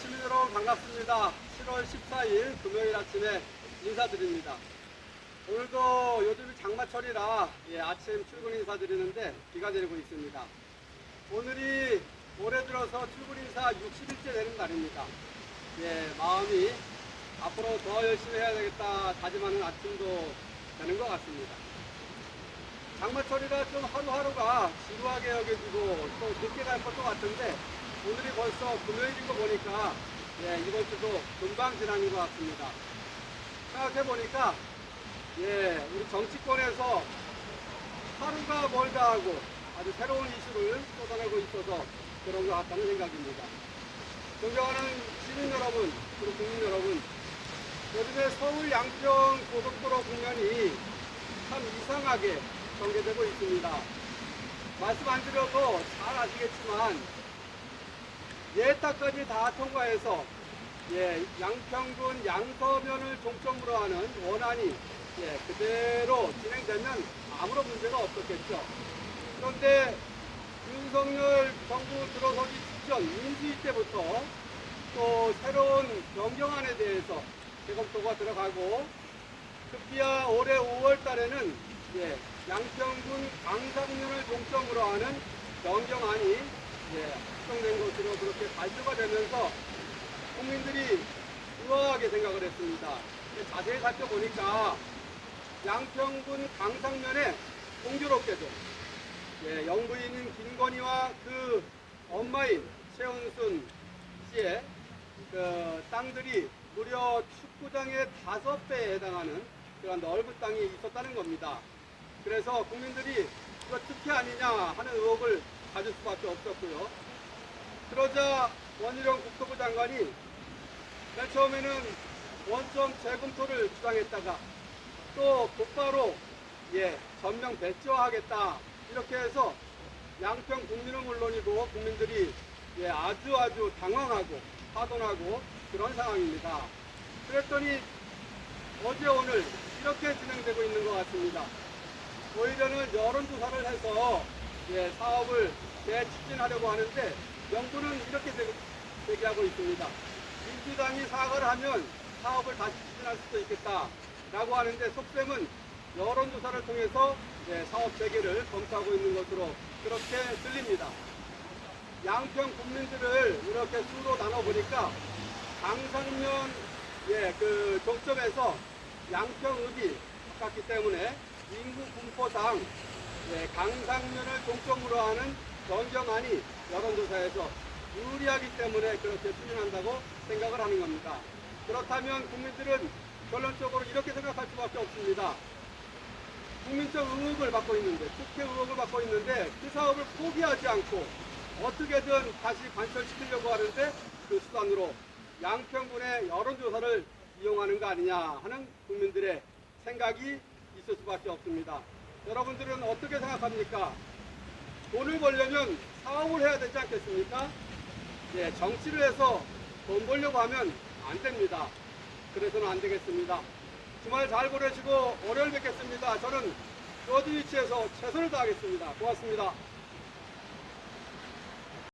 시민 여러분 반갑습니다. 7월 14일 금요일 아침에 인사드립니다. 오늘도 요즘 장마철이라 예, 아침 출근 인사드리는데 비가 내리고 있습니다. 오늘이 올해 들어서 출근 인사 60일째 되는 날입니다. 예, 마음이 앞으로 더 열심히 해야 되겠다 다짐하는 아침도 되는 것 같습니다. 장마철이라 좀 하루하루가 지루하게 여겨지고 또 늦게 갈 것도 같은데 오늘이 벌써 금요일인 거 보니까 예, 이번 주도 금방 지나는 것 같습니다. 생각해 보니까 예, 우리 정치권에서 하루가 멀다 하고 아주 새로운 이슈를 쏟아내고 있어서 그런 것 같다는 생각입니다. 존경하는 시민 여러분, 그리고 국민 여러분, 요즘에 서울 양평 고속도로 국면이 참 이상하게 전개되고 있습니다. 말씀 안 드려도 잘 아시겠지만 예타까지 다 통과해서 예, 양평군 양서면을 종점으로 하는 원안이 예, 그대로 진행되면 아무런 문제가 없었겠죠. 그런데 윤석열 정부 들어서기 직전 인수위 때부터 또 새로운 변경안에 대해서 재검토가 들어가고 급기야 올해 5월 달에는 예, 양평군 강상면을 종점으로 하는 변경안이 예, 확정된 것으로 그렇게 발표가 되면서 국민들이 우아하게 생각을 했습니다. 자세히 살펴보니까 양평군 강상면에 공교롭게도 예, 영부인인 김건희와 그 엄마인 최은순 씨의 그 땅들이 무려 축구장의 다섯 배에 해당하는 그런 넓은 땅이 있었다는 겁니다. 그래서 국민들이 이거 특혜 아니냐 하는 의혹을 가질 수밖에 없었고요. 그러자 원희룡 국토부 장관이 맨 처음에는 원점 재검토를 주장했다가 또 곧바로 예 전면 배치화하겠다 이렇게 해서 양평 국민은 물론이고 국민들이 예 아주 아주 당황하고 파동하고 그런 상황입니다. 그랬더니 어제 오늘 이렇게 진행되고 있는 것 같습니다. 오히려는 여론조사를 해서 예, 사업을 재추진하려고 하는데 명분은 이렇게 제- 제기하고 있습니다. 민주당이 사과를 하면 사업을 다시 추진할 수도 있겠다라고 하는데 속셈은 여론조사를 통해서 예, 사업 재개를 검토하고 있는 것으로 그렇게 들립니다. 양평 국민들을 이렇게 수로 나눠보니까 강상면 예, 그 종점에서 양평읍이 가깝기 때문에 인구 분포상 예, 강상면을 종점으로 하는 변경안이 여론조사에서 유리하기 때문에 그렇게 추진한다고 생각을 하는 겁니다. 그렇다면 국민들은 결론적으로 이렇게 생각할 수밖에 없습니다. 국민적 의혹을 받고 있는데, 특혜 의혹을 받고 있는데 그 사업을 포기하지 않고 어떻게든 다시 관철시키려고 하는데 그 수단으로 양평군의 여론조사를 이용하는 거 아니냐 하는 국민들의 생각이 있을 수밖에 없습니다. 여러분들은 어떻게 생각합니까? 돈을 벌려면 사업을 해야 되지 않겠습니까? 예, 정치를 해서 돈 벌려고 하면 안 됩니다. 그래서는 안 되겠습니다. 주말 잘 보내시고 월요일 뵙겠습니다. 저는 어디 위치에서 최선을 다하겠습니다. 고맙습니다.